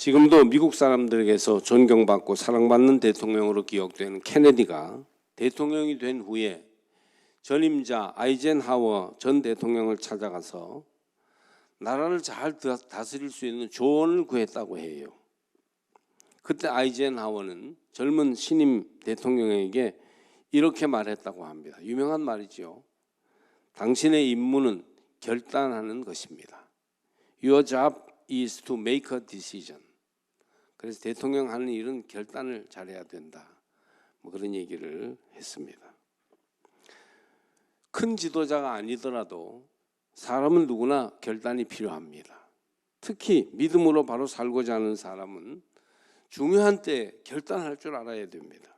지금도 미국 사람들에게서 존경받고 사랑받는 대통령으로 기억되는 케네디가 대통령이 된 후에 전임자 아이젠하워 전 대통령을 찾아가서 나라를 잘 다- 다스릴 수 있는 조언을 구했다고 해요. 그때 아이젠하워는 젊은 신임 대통령에게 이렇게 말했다고 합니다. 유명한 말이죠. 당신의 임무는 결단하는 것입니다. Your job is to make a decision. 그래서 대통령 하는 일은 결단을 잘해야 된다. 뭐 그런 얘기를 했습니다. 큰 지도자가 아니더라도 사람은 누구나 결단이 필요합니다. 특히 믿음으로 바로 살고자 하는 사람은 중요한 때 결단할 줄 알아야 됩니다.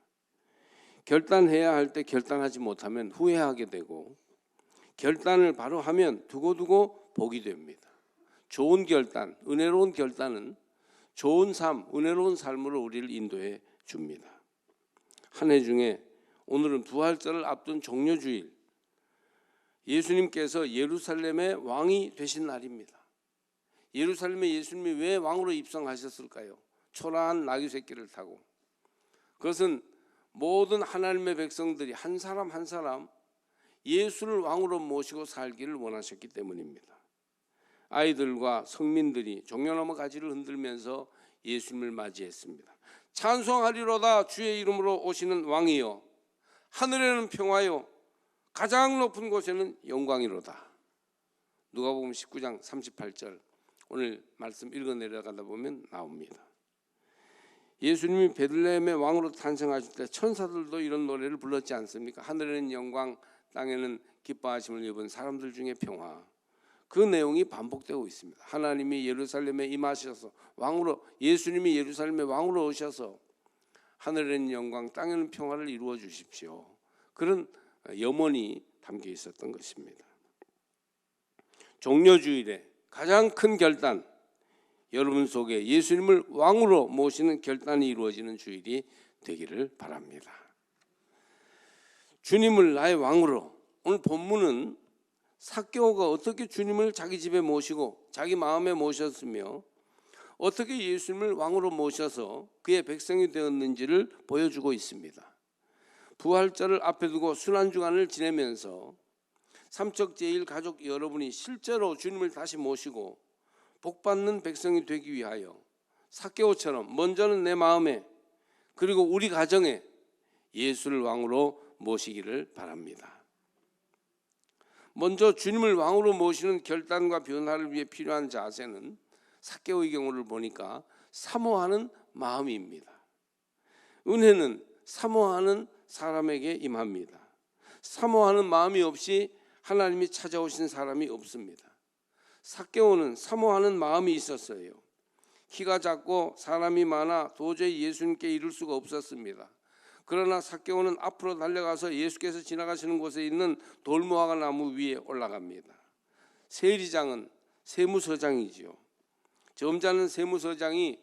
결단해야 할 때 결단하지 못하면 후회하게 되고 결단을 바로 하면 두고두고 복이 됩니다. 좋은 결단, 은혜로운 결단은 좋은 삶, 은혜로운 삶으로 우리를 인도해 줍니다. 한 해 중에 오늘은 부활절을 앞둔 종료주일. 예수님께서 예루살렘의 왕이 되신 날입니다. 예루살렘에 예수님이 왜 왕으로 입성하셨을까요? 초라한 나귀 새끼를 타고. 그것은 모든 하나님의 백성들이 한 사람 한 사람 예수를 왕으로 모시고 살기를 원하셨기 때문입니다. 아이들과 성민들이 종려나무 가지를 흔들면서 예수님을 맞이했습니다. 찬송하리로다 주의 이름으로 오시는 왕이여 하늘에는 평화요 가장 높은 곳에는 영광이로다. 누가복음 19장 38절 오늘 말씀 읽어 내려가다 보면 나옵니다. 예수님이 베들레헴의 왕으로 탄생하실 때 천사들도 이런 노래를 불렀지 않습니까? 하늘에는 영광, 땅에는 기뻐하심을 입은 사람들 중에 평화. 그 내용이 반복되고 있습니다. 하나님이 예루살렘에 임하셔서 왕으로 예수님이 예루살렘의 왕으로 오셔서 하늘에는 영광, 땅에는 평화를 이루어 주십시오. 그런 염원이 담겨 있었던 것입니다. 종려주일에 가장 큰 결단, 여러분 속에 예수님을 왕으로 모시는 결단이 이루어지는 주일이 되기를 바랍니다. 주님을 나의 왕으로 오늘 본문은 사개오가 어떻게 주님을 자기 집에 모시고 자기 마음에 모셨으며 어떻게 예수님을 왕으로 모셔서 그의 백성이 되었는지를 보여주고 있습니다. 부활절을 앞에 두고 순환주간을 지내면서 삼척제일 가족 여러분이 실제로 주님을 다시 모시고 복받는 백성이 되기 위하여 사개오처럼 먼저는 내 마음에 그리고 우리 가정에 예수를 왕으로 모시기를 바랍니다. 먼저 주님을 왕으로 모시는 결단과 변화를 위해 필요한 자세는 사개오의 경우를 보니까 사모하는 마음입니다. 은혜는 사모하는 사람에게 임합니다. 사모하는 마음이 없이 하나님이 찾아오신 사람이 없습니다. 사개오는 사모하는 마음이 있었어요. 키가 작고 사람이 많아 도저히 예수님께 이룰 수가 없었습니다. 그러나 사개오는 앞으로 달려가서 예수께서 지나가시는 곳에 있는 돌무화과 나무 위에 올라갑니다. 세리장은 세무서장이지요. 점잖은 세무서장이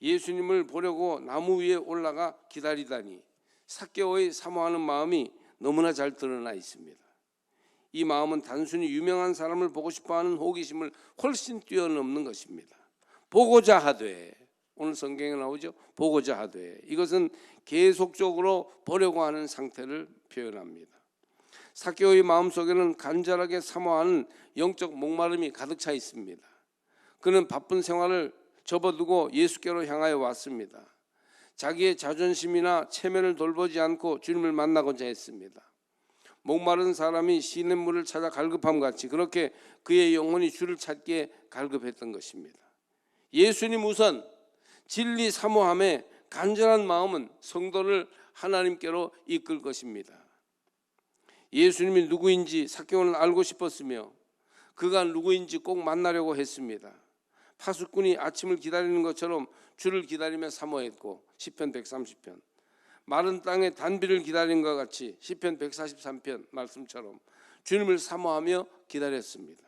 예수님을 보려고 나무 위에 올라가 기다리다니 사개오의 사모하는 마음이 너무나 잘 드러나 있습니다. 이 마음은 단순히 유명한 사람을 보고 싶어하는 호기심을 훨씬 뛰어넘는 것입니다. 보고자 하되 오늘 성경에 나오죠. 보고자 하되 이것은 계속적으로 보려고 하는 상태를 표현합니다. 사개오의 마음 속에는 간절하게 사모하는 영적 목마름이 가득 차 있습니다. 그는 바쁜 생활을 접어두고 예수께로 향하여 왔습니다. 자기의 자존심이나 체면을 돌보지 않고 주님을 만나고자 했습니다. 목마른 사람이 시냇 물을 찾아 갈급함 같이 그렇게 그의 영혼이 주를 찾기에 갈급했던 것입니다. 예수님 우선 진리 사모함에 간절한 마음은 성도를 하나님께로 이끌 것입니다. 예수님이 누구인지 사개오는 알고 싶었으며 그가 누구인지 꼭 만나려고 했습니다. 파수꾼이 아침을 기다리는 것처럼 주를 기다리며 사모했고 시편 130편 마른 땅에 단비를 기다린 것 같이 시편 143편 말씀처럼 주님을 사모하며 기다렸습니다.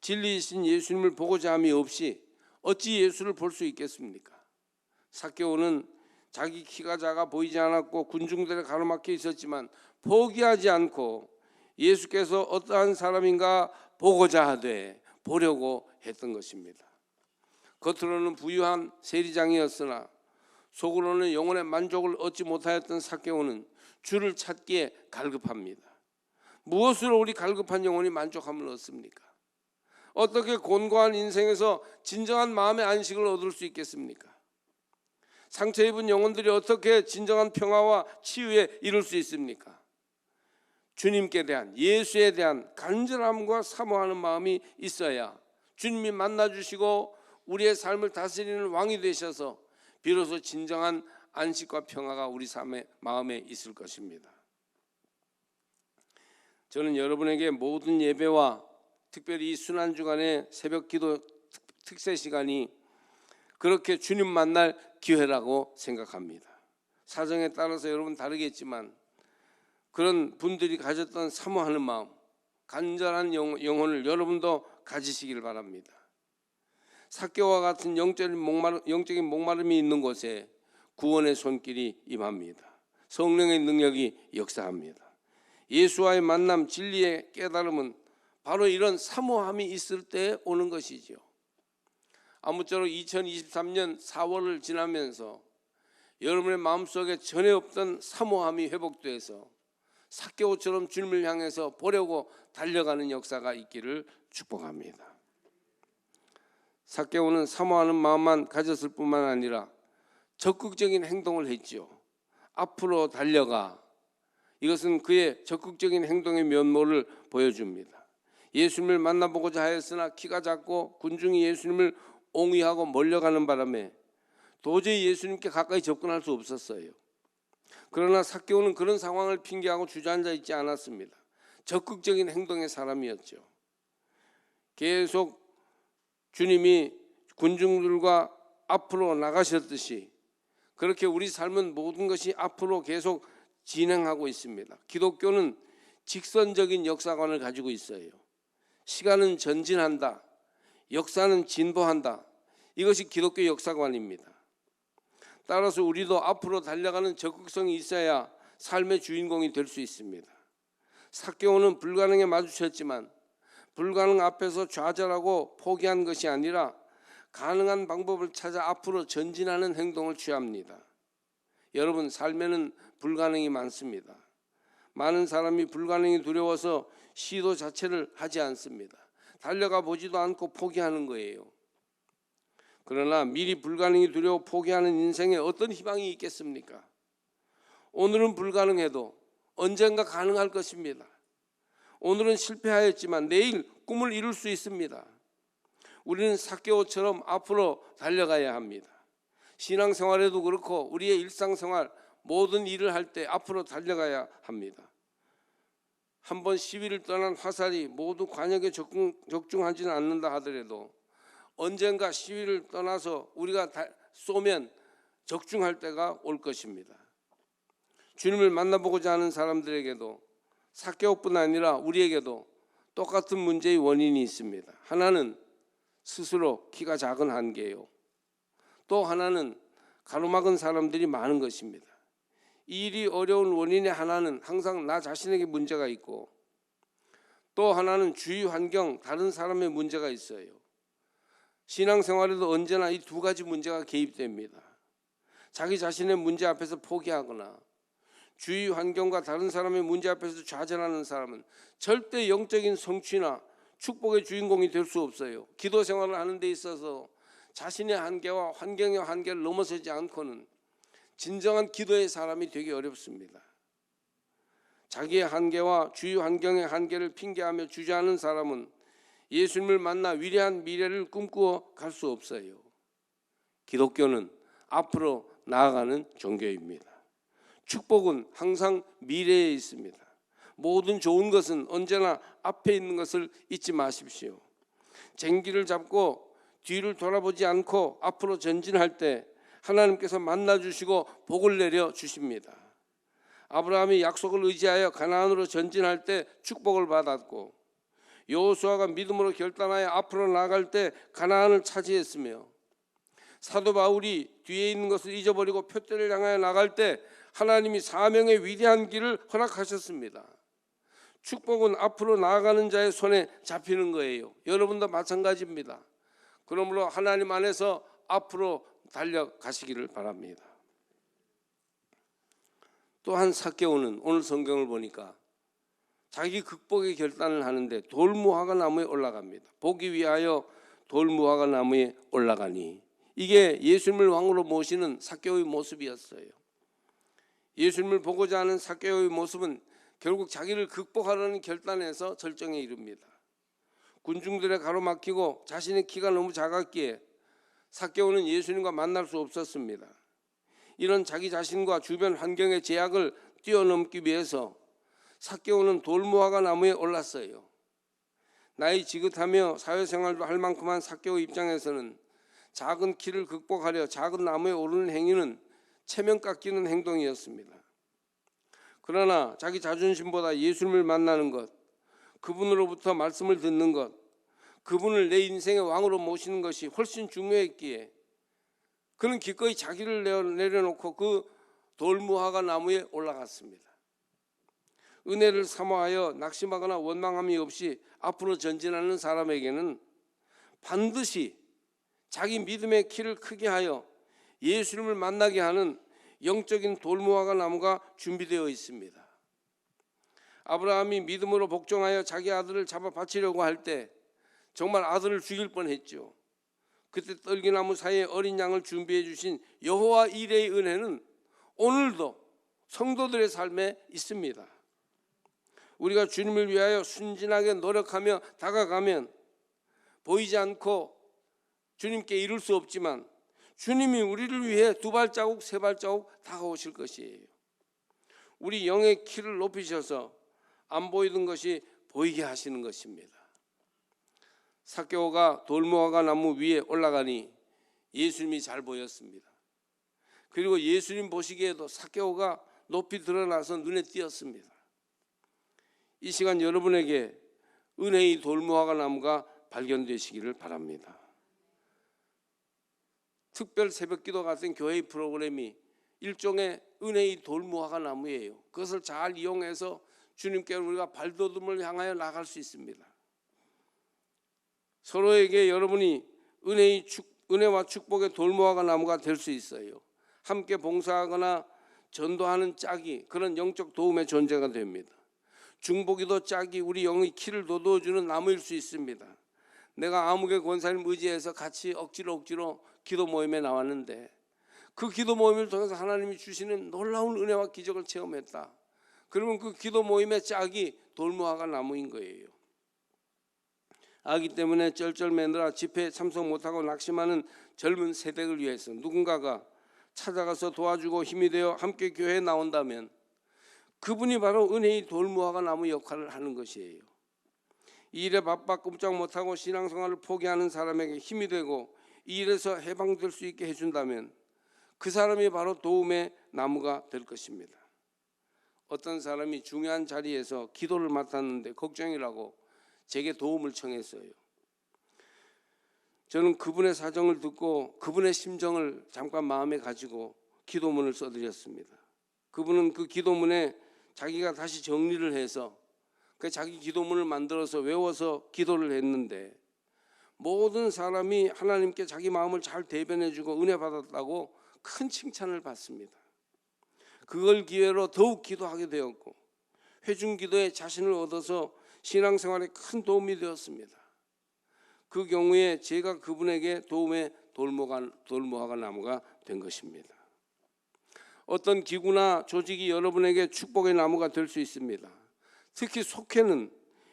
진리이신 예수님을 보고자 함이 없이 어찌 예수를 볼 수 있겠습니까? 사개오는 자기 키가 작아 보이지 않았고 군중들에 가로막혀 있었지만 포기하지 않고 예수께서 어떠한 사람인가 보고자 하되 보려고 했던 것입니다. 겉으로는 부유한 세리장이었으나 속으로는 영혼의 만족을 얻지 못하였던 사개오는 주를 찾기에 갈급합니다. 무엇으로 우리 갈급한 영혼이 만족함을 얻습니까? 어떻게 곤고한 인생에서 진정한 마음의 안식을 얻을 수 있겠습니까? 상처 입은 영혼들이 어떻게 진정한 평화와 치유에 이룰 수 있습니까? 주님께 대한 예수에 대한 간절함과 사모하는 마음이 있어야 주님이 만나 주시고 우리의 삶을 다스리는 왕이 되셔서 비로소 진정한 안식과 평화가 우리 삶의 마음에 있을 것입니다. 저는 여러분에게 모든 예배와 특별히 이 순환 주간의 새벽 기도 특세 시간이 그렇게 주님 만날 기회라고 생각합니다. 사정에 따라서 여러분 다르겠지만 그런 분들이 가졌던 사모하는 마음, 간절한 영- 영혼을 여러분도 가지시길 바랍니다. 사개와 같은 영적인 목마름, 영적인 목마름이 있는 곳에 구원의 손길이 임합니다. 성령의 능력이 역사합니다. 예수와의 만남, 진리의 깨달음은 바로 이런 사모함이 있을 때 오는 것이지요. 아무쪼록 2023년 4월을 지나면서 여러분의 마음속에 전에 없던 사모함이 회복돼서 사개오처럼 주님을 향해서 보려고 달려가는 역사가 있기를 축복합니다. 사개오는 사모하는 마음만 가졌을 뿐만 아니라 적극적인 행동을 했지요. 앞으로 달려가 이것은 그의 적극적인 행동의 면모를 보여줍니다. 예수님을 만나보고자 하였으나 키가 작고 군중이 예수님을 옹이하고 몰려가는 바람에 도저히 예수님께 가까이 접근할 수 없었어요. 그러나 사개오는 그런 상황을 핑계하고 주저앉아 있지 않았습니다. 적극적인 행동의 사람이었죠. 계속 주님이 군중들과 앞으로 나가셨듯이 그렇게 우리 삶은 모든 것이 앞으로 계속 진행하고 있습니다. 기독교는 직선적인 역사관을 가지고 있어요. 시간은 전진한다. 역사는 진보한다. 이것이 기독교 역사관입니다. 따라서 우리도 앞으로 달려가는 적극성이 있어야 삶의 주인공이 될 수 있습니다. 사개오는 불가능에 마주쳤지만 불가능 앞에서 좌절하고 포기한 것이 아니라 가능한 방법을 찾아 앞으로 전진하는 행동을 취합니다. 여러분 삶에는 불가능이 많습니다. 많은 사람이 불가능이 두려워서 시도 자체를 하지 않습니다. 달려가 보지도 않고 포기하는 거예요. 그러나 미리 불가능이 두려워 포기하는 인생에 어떤 희망이 있겠습니까? 오늘은 불가능해도 언젠가 가능할 것입니다. 오늘은 실패하였지만 내일 꿈을 이룰 수 있습니다. 우리는 사개오처럼 앞으로 달려가야 합니다. 신앙생활에도 그렇고 우리의 일상생활 모든 일을 할 때 앞으로 달려가야 합니다. 한 번 시위를 떠난 화살이 모두 관역에 적중, 적중 하지는 않는다 하더라도 언젠가 시위를 떠나서 우리가 다, 쏘면 적중할 때가 올 것입니다. 주님을 만나보고자 하는 사람들에게도 사개오뿐 아니라 우리에게도 똑같은 문제의 원인이 있습니다. 하나는 스스로 키가 작은 한계요. 또 하나는 가로막은 사람들이 많은 것입니다. 이 일이 어려운 원인의 하나는 항상 나 자신에게 문제가 있고 또 하나는 주위 환경 다른 사람의 문제가 있어요. 신앙생활에도 언제나 이 두 가지 문제가 개입됩니다. 자기 자신의 문제 앞에서 포기하거나 주위 환경과 다른 사람의 문제 앞에서 좌절하는 사람은 절대 영적인 성취나 축복의 주인공이 될 수 없어요. 기도 생활을 하는 데 있어서 자신의 한계와 환경의 한계를 넘어서지 않고는 진정한 기도의 사람이 되기 어렵습니다. 자기의 한계와 주위 환경의 한계를 핑계하며 주저하는 사람은 예수님을 만나 위대한 미래를 꿈꾸어 갈 수 없어요. 기독교는 앞으로 나아가는 종교입니다. 축복은 항상 미래에 있습니다. 모든 좋은 것은 언제나 앞에 있는 것을 잊지 마십시오. 쟁기를 잡고 뒤를 돌아보지 않고 앞으로 전진할 때 하나님께서 만나 주시고 복을 내려 주십니다. 아브라함이 약속을 의지하여 가나안으로 전진할 때 축복을 받았고 여호수아가 믿음으로 결단하여 앞으로 나아갈 때 가나안을 차지했으며 사도 바울이 뒤에 있는 것을 잊어버리고 표대를 향하여 나갈 때 하나님이 사명의 위대한 길을 허락하셨습니다. 축복은 앞으로 나아가는 자의 손에 잡히는 거예요. 여러분도 마찬가지입니다. 그러므로 하나님 안에서 앞으로 달려가시기를 바랍니다. 또한 사개오는 오늘 성경을 보니까 자기 극복의 결단을 하는데 돌무화과 나무에 올라갑니다. 보기 위하여 돌무화과 나무에 올라가니 이게 예수님을 왕으로 모시는 사개오의 모습이었어요. 예수님을 보고자 하는 사개오의 모습은 결국 자기를 극복하려는 결단에서 절정에 이릅니다. 군중들의 가로막히고 자신의 키가 너무 작았기에 사개오는 예수님과 만날 수 없었습니다. 이런 자기 자신과 주변 환경의 제약을 뛰어넘기 위해서 사개오는 돌무화과 나무에 올랐어요. 나이 지긋하며 사회생활도 할 만큼한 사개오 입장에서는 작은 키를 극복하려 작은 나무에 오르는 행위는 체면 깎이는 행동이었습니다. 그러나 자기 자존심보다 예수님을 만나는 것, 그분으로부터 말씀을 듣는 것, 그분을 내 인생의 왕으로 모시는 것이 훨씬 중요했기에 그는 기꺼이 자기를 내려놓고 그 돌무화과 나무에 올라갔습니다. 은혜를 사모하여 낙심하거나 원망함이 없이 앞으로 전진하는 사람에게는 반드시 자기 믿음의 키를 크게 하여 예수님을 만나게 하는 영적인 돌무화과 나무가 준비되어 있습니다. 아브라함이 믿음으로 복종하여 자기 아들을 잡아 바치려고 할 때 정말 아들을 죽일 뻔했죠. 그때 떨기나무 사이에 어린 양을 준비해 주신 여호와 이레의 은혜는 오늘도 성도들의 삶에 있습니다. 우리가 주님을 위하여 순진하게 노력하며 다가가면 보이지 않고 주님께 이룰 수 없지만 주님이 우리를 위해 두 발자국 세 발자국 다가오실 것이에요. 우리 영의 키를 높이셔서 안 보이던 것이 보이게 하시는 것입니다. 사개오가 돌무화과 나무 위에 올라가니 예수님이 잘 보였습니다. 그리고 예수님 보시기에도 사개오가 높이 드러나서 눈에 띄었습니다. 이 시간 여러분에게 은혜의 돌무화과 나무가 발견되시기를 바랍니다. 특별 새벽 기도 같은 교회의 프로그램이 일종의 은혜의 돌무화과 나무예요. 그것을 잘 이용해서 주님께 우리가 발돋움을 향하여 나갈 수 있습니다. 서로에게 여러분이 은혜의 축, 은혜와 축복의 돌무화과 나무가 될 수 있어요. 함께 봉사하거나 전도하는 짝이 그런 영적 도움의 존재가 됩니다. 중보기도 짝이 우리 영의 키를 돋워주는 나무일 수 있습니다. 내가 아무개 권사님 의지해서 같이 억지로 억지로 기도 모임에 나왔는데 그 기도 모임을 통해서 하나님이 주시는 놀라운 은혜와 기적을 체험했다. 그러면 그 기도 모임의 짝이 돌무화과 나무인 거예요. 아기 때문에 쩔쩔매느라 집회에 참석 못하고 낙심하는 젊은 세대를 위해서 누군가가 찾아가서 도와주고 힘이 되어 함께 교회에 나온다면 그분이 바로 은혜의 돌무화과 나무 역할을 하는 것이에요. 이 일에 바빠 꼼짝 못하고 신앙생활을 포기하는 사람에게 힘이 되고 이 일에서 해방될 수 있게 해준다면 그 사람이 바로 도움의 나무가 될 것입니다. 어떤 사람이 중요한 자리에서 기도를 맡았는데 걱정이라고 제게 도움을 청했어요. 저는 그분의 사정을 듣고 그분의 심정을 잠깐 마음에 가지고 기도문을 써드렸습니다. 그분은 그 기도문에 자기가 다시 정리를 해서 그 자기 기도문을 만들어서 외워서 기도를 했는데 모든 사람이 하나님께 자기 마음을 잘 대변해주고 은혜 받았다고 큰 칭찬을 받습니다. 그걸 기회로 더욱 기도하게 되었고 회중 기도에 자신을 얻어서 신앙생활에 큰 도움이 되었습니다. 그 경우에 제가 그분에게 도움의 돌모가, 돌모화가 나무가 된 것입니다. 어떤 기구나 조직이 여러분에게 축복의 나무가 될 수 있습니다. 특히 속회는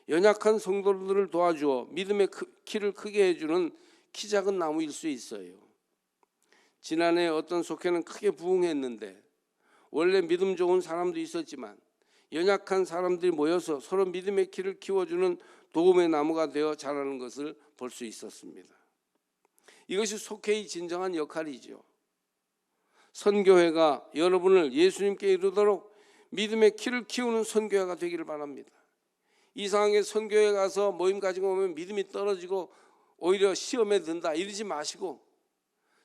연약한 성도들을 도와주어 믿음의 크- 키를 크게 해주는 키 작은 나무일 수 있어요. 지난해 어떤 속회는 크게 부흥했는데 원래 믿음 좋은 사람도 있었지만 연약한 사람들이 모여서 서로 믿음의 키를 키워주는 도움의 나무가 되어 자라는 것을 볼 수 있었습니다. 이것이 속회의 진정한 역할이죠. 선교회가 여러분을 예수님께 이르도록 믿음의 키를 키우는 선교회가 되기를 바랍니다. 이 상황에 선교회 가서 모임 가지고 오면 믿음이 떨어지고 오히려 시험에 든다 이러지 마시고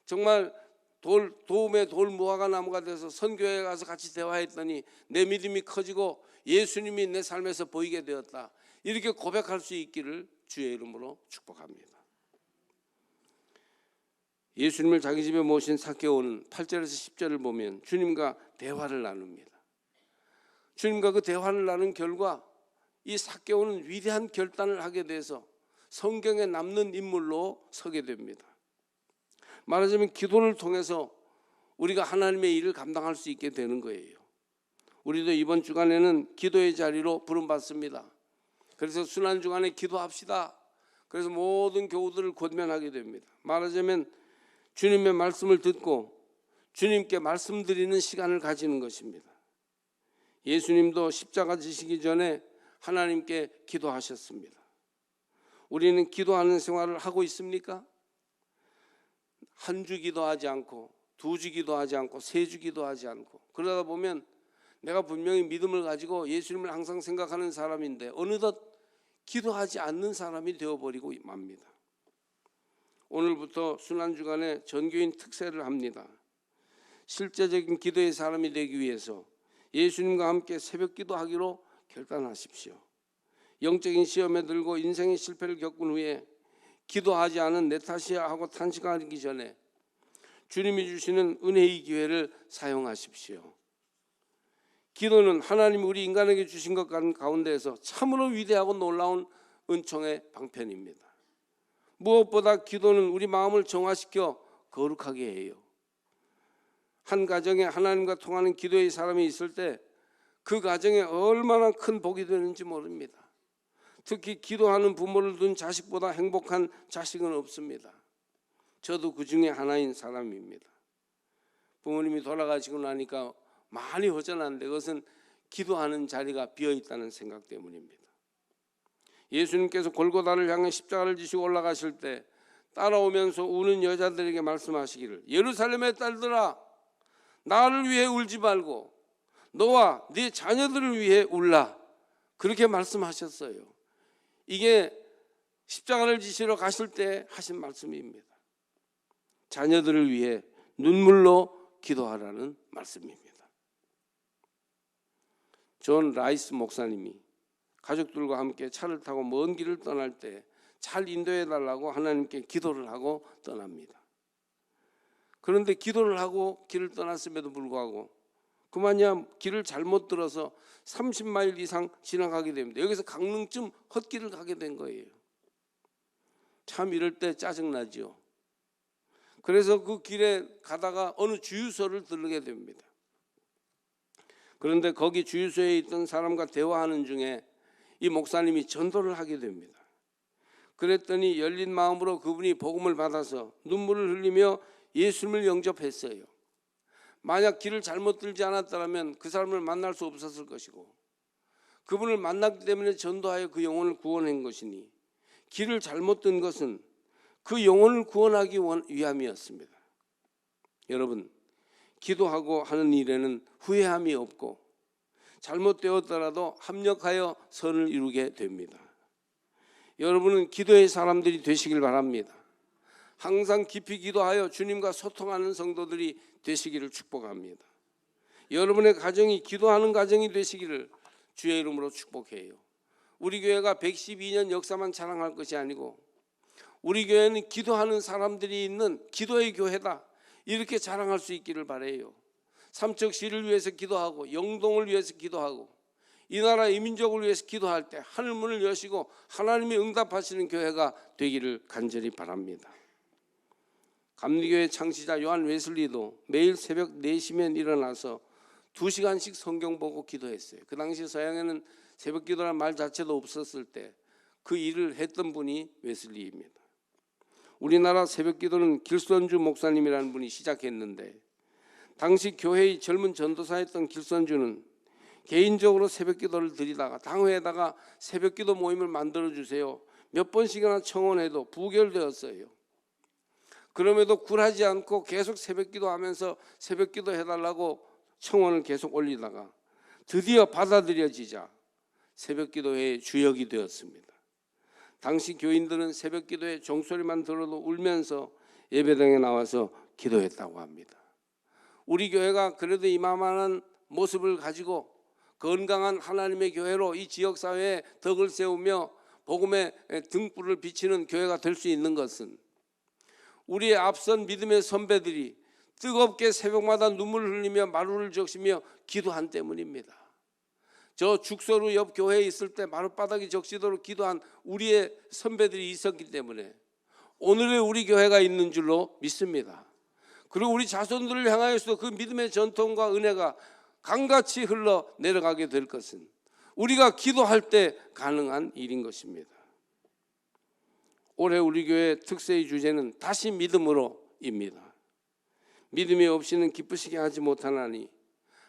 정말 돌 도움의 돌 무화과 나무가 돼서 선교회 가서 같이 대화했더니 내 믿음이 커지고 예수님이 내 삶에서 보이게 되었다. 이렇게 고백할 수 있기를 주의 이름으로 축복합니다. 예수님을 자기 집에 모신 사케오는 8절에서 10절을 보면 주님과 대화를 나눕니다. 주님과 그 대화를 나눈 결과 이 사케오는 위대한 결단을 하게 돼서 성경에 남는 인물로 서게 됩니다. 말하자면 기도를 통해서 우리가 하나님의 일을 감당할 수 있게 되는 거예요. 우리도 이번 주간에는 기도의 자리로 부름받습니다. 그래서 순환 주간에 기도합시다. 그래서 모든 교우들을 권면하게 됩니다. 말하자면 주님의 말씀을 듣고 주님께 말씀드리는 시간을 가지는 것입니다. 예수님도 십자가 지시기 전에 하나님께 기도하셨습니다. 우리는 기도하는 생활을 하고 있습니까? 한 주 기도 하지 않고 두 주 기도 하지 않고 세 주 기도 하지 않고 그러다 보면 내가 분명히 믿음을 가지고 예수님을 항상 생각하는 사람인데 어느덧 기도하지 않는 사람이 되어버리고 맙니다. 오늘부터 순환 주간에 전교인 특세를 합니다. 실제적인 기도의 사람이 되기 위해서 예수님과 함께 새벽 기도하기로 결단하십시오. 영적인 시험에 들고 인생의 실패를 겪은 후에 기도하지 않은 내 탓이야 하고 탄식하기 전에 주님이 주시는 은혜의 기회를 사용하십시오. 기도는 하나님 우리 인간에게 주신 것 가운데에서 참으로 위대하고 놀라운 은총의 방편입니다. 무엇보다 기도는 우리 마음을 정화시켜 거룩하게 해요. 한 가정에 하나님과 통하는 기도의 사람이 있을 때 그 가정에 얼마나 큰 복이 되는지 모릅니다. 특히 기도하는 부모를 둔 자식보다 행복한 자식은 없습니다. 저도 그 중에 하나인 사람입니다. 부모님이 돌아가시고 나니까 많이 허전한데 그것은 기도하는 자리가 비어 있다는 생각 때문입니다. 예수님께서 골고다를 향해 십자가를 지시고 올라가실 때 따라오면서 우는 여자들에게 말씀하시기를 예루살렘의 딸들아 나를 위해 울지 말고 너와 네 자녀들을 위해 울라 그렇게 말씀하셨어요. 이게 십자가를 지시러 가실 때 하신 말씀입니다. 자녀들을 위해 눈물로 기도하라는 말씀입니다. 존 라이스 목사님이 가족들과 함께 차를 타고 먼 길을 떠날 때 잘 인도해 달라고 하나님께 기도를 하고 떠납니다. 그런데 기도를 하고 길을 떠났음에도 불구하고 그만이야 길을 잘못 들어서 30마일 이상 지나가게 됩니다. 여기서 강릉쯤 헛길을 가게 된 거예요. 참 이럴 때 짜증나지요. 그래서 그 길에 가다가 어느 주유소를 들르게 됩니다. 그런데 거기 주유소에 있던 사람과 대화하는 중에 이 목사님이 전도를 하게 됩니다. 그랬더니 열린 마음으로 그분이 복음을 받아서 눈물을 흘리며 예수님을 영접했어요. 만약 길을 잘못 들지 않았다면 그 사람을 만날 수 없었을 것이고 그분을 만났기 때문에 전도하여 그 영혼을 구원한 것이니 길을 잘못 든 것은 그 영혼을 구원하기 위함이었습니다. 여러분 기도하고 하는 일에는 후회함이 없고 잘못되었더라도 합력하여 선을 이루게 됩니다. 여러분은 기도의 사람들이 되시길 바랍니다. 항상 깊이 기도하여 주님과 소통하는 성도들이 되시기를 축복합니다. 여러분의 가정이 기도하는 가정이 되시기를 주의 이름으로 축복해요. 우리 교회가 112년 역사만 자랑할 것이 아니고 우리 교회는 기도하는 사람들이 있는 기도의 교회다. 이렇게 자랑할 수 있기를 바래요. 삼척시를 위해서 기도하고 영동을 위해서 기도하고 이 나라 이민족을 위해서 기도할 때 하늘 문을 여시고 하나님이 응답하시는 교회가 되기를 간절히 바랍니다. 감리교회 창시자 요한 웨슬리도 매일 새벽 4시면 일어나서 2시간씩 성경 보고 기도했어요. 그 당시 서양에는 새벽 기도라는 말 자체도 없었을 때 그 일을 했던 분이 웨슬리입니다. 우리나라 새벽 기도는 길선주 목사님이라는 분이 시작했는데 당시 교회의 젊은 전도사였던 길선주는 개인적으로 새벽 기도를 드리다가 당회에다가 새벽 기도 모임을 만들어 주세요. 몇 번씩이나 청원해도 부결되었어요. 그럼에도 굴하지 않고 계속 새벽 기도 하면서 새벽 기도 해달라고 청원을 계속 올리다가 드디어 받아들여지자 새벽 기도회의 주역이 되었습니다. 당시 교인들은 새벽 기도에 종소리만 들어도 울면서 예배당에 나와서 기도했다고 합니다. 우리 교회가 그래도 이만한 모습을 가지고 건강한 하나님의 교회로 이 지역 사회에 덕을 세우며 복음의 등불을 비치는 교회가 될 수 있는 것은 우리의 앞선 믿음의 선배들이 뜨겁게 새벽마다 눈물을 흘리며 마루를 적시며 기도한 때문입니다. 저 죽소로 옆 교회에 있을 때 마룻바닥이 적시도록 기도한 우리의 선배들이 있었기 때문에 오늘의 우리 교회가 있는 줄로 믿습니다. 그리고 우리 자손들을 향하여서 그 믿음의 전통과 은혜가 강같이 흘러 내려가게 될 것은 우리가 기도할 때 가능한 일인 것입니다. 올해 우리 교회 특세의 주제는 다시 믿음으로입니다. 믿음이 없이는 기쁘시게 하지 못하나니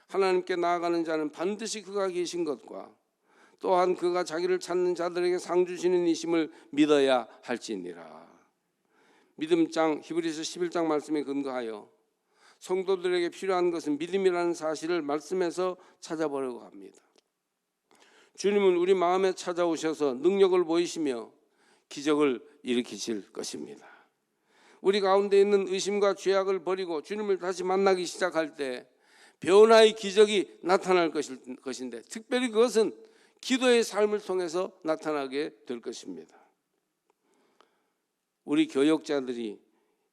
하나님께 나아가는 자는 반드시 그가 계신 것과 또한 그가 자기를 찾는 자들에게 상 주시는 이심을 믿어야 할지니라. 믿음장 히브리서 11장 말씀에 근거하여 성도들에게 필요한 것은 믿음이라는 사실을 말씀에서 찾아보려고 합니다. 주님은 우리 마음에 찾아오셔서 능력을 보이시며 기적을 일으키실 것입니다. 우리 가운데 있는 의심과 죄악을 버리고 주님을 다시 만나기 시작할 때 변화의 기적이 나타날 것인데 특별히 그것은 기도의 삶을 통해서 나타나게 될 것입니다. 우리 교역자들이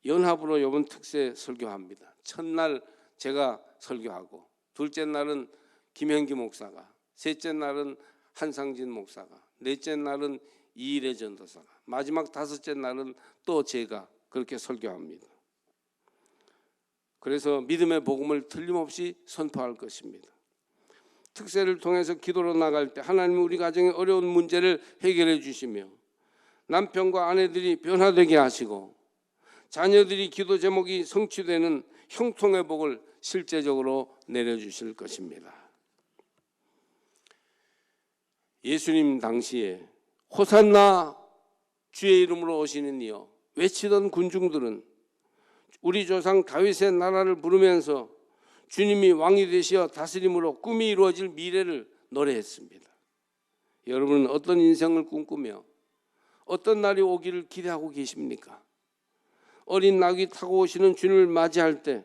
연합으로 이번 특세 설교합니다. 첫날 제가 설교하고 둘째 날은 김현기 목사가 셋째 날은 한상진 목사가 넷째 날은 이일의 전도사가 마지막 다섯째 날은 또 제가 그렇게 설교합니다. 그래서 믿음의 복음을 틀림없이 선포할 것입니다. 특세를 통해서 기도로 나갈 때 하나님 우리 가정의 어려운 문제를 해결해 주시며 남편과 아내들이 변화되게 하시고 자녀들이 기도 제목이 성취되는 형통의 복을 실제적으로 내려주실 것입니다. 예수님 당시에 호산나 주의 이름으로 오시는 이여 외치던 군중들은 우리 조상 다윗의 나라를 부르면서 주님이 왕이 되시어 다스림으로 꿈이 이루어질 미래를 노래했습니다. 여러분은 어떤 인생을 꿈꾸며 어떤 날이 오기를 기대하고 계십니까? 어린 낙이 타고 오시는 주님을 맞이할 때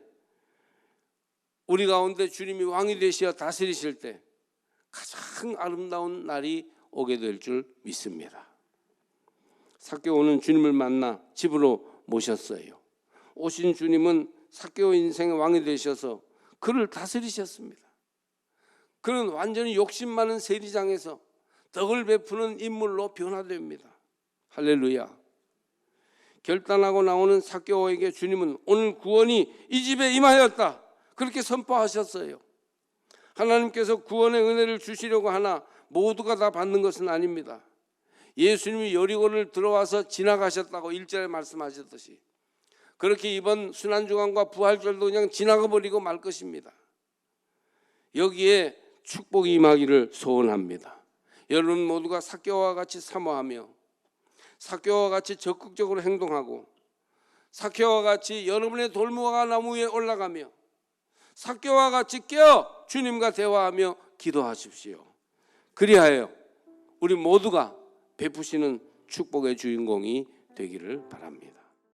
우리 가운데 주님이 왕이 되시어 다스리실 때 가장 아름다운 날이 오게 될 줄 믿습니다. 사개오는 주님을 만나 집으로 모셨어요. 오신 주님은 사개오 인생의 왕이 되셔서 그를 다스리셨습니다. 그는 완전히 욕심 많은 세리장에서 덕을 베푸는 인물로 변화됩니다. 할렐루야. 결단하고 나오는 사개오에게 주님은 오늘 구원이 이 집에 임하였다. 그렇게 선포하셨어요. 하나님께서 구원의 은혜를 주시려고 하나 모두가 다 받는 것은 아닙니다. 예수님이 여리고를 들어와서 지나가셨다고 일절에 말씀하셨듯이 그렇게 이번 순환주간과 부활절도 그냥 지나가 버리고 말 것입니다. 여기에 축복이 임하기를 소원합니다. 여러분 모두가 사교와 같이 사모하며 사교와 같이 적극적으로 행동하고 사교와 같이 여러분의 돌무화과 나무 위에 올라가며 사교와 같이 깨어 주님과 대화하며 기도하십시오. 그리하여 우리 모두가 베푸시는 축복의 주인공이 되기를 바랍니다.